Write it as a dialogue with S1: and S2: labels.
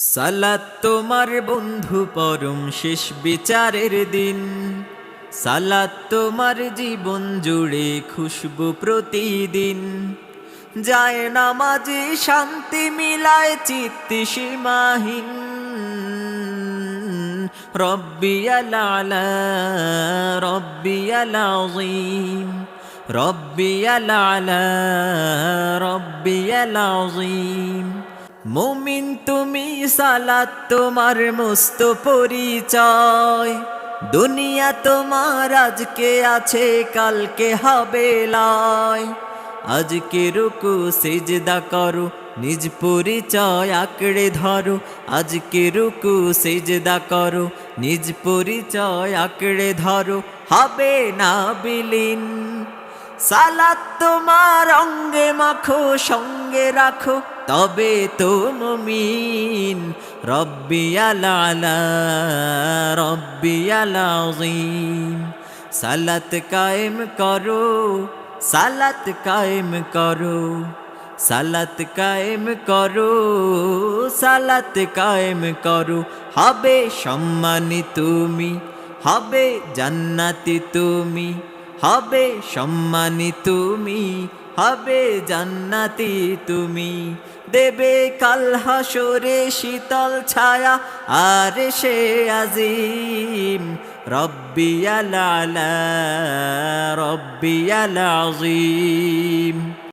S1: সালাত তোমার বন্ধু পরম শেষ বিচারের দিন। সালাত তোমার জীবন জুড়ে খুশবু প্রতিদিন। যায় নামাজে শান্তি মিলায় চিত্ত সীমাহীন। রব্বি আলা রব্বি আলাজিম রব্বি আলা রব্বি আলাজিম মুমিন তুমি সালাত তোমার মস্ত পরিচয়। দুনিয়া তোমার, আজকে আছে, কালকে হবে লয়। আজকে রুকু, সেজদা করো, নিজ পরিচয় আঁকড়ে ধরো। আজকে রুকু, সেজদা করো, নিজ পরিচয় আঁকড়ে ধরো। হবে না বিলীন। সালাত তোমার অঙ্গে মাখো, সঙ্গে রাখো। তবে তো মুমিন, রব্বি আলা রব্বি আলাজিম সালাত কায়েম করো, সালাত কায়েম করো, সালাত কায়েম করো, সালাত কায়েম করো। হবে সম্মানী তুমি, হবে জান্নাতি তুমি। হবে সম্মানী তুমি, হবে জান্নাতি তুমি। দেবে কাল হাসরে শীতল ছায়া, আর সে আজিম, রব্বি আলা রব্বি আলা আজিম।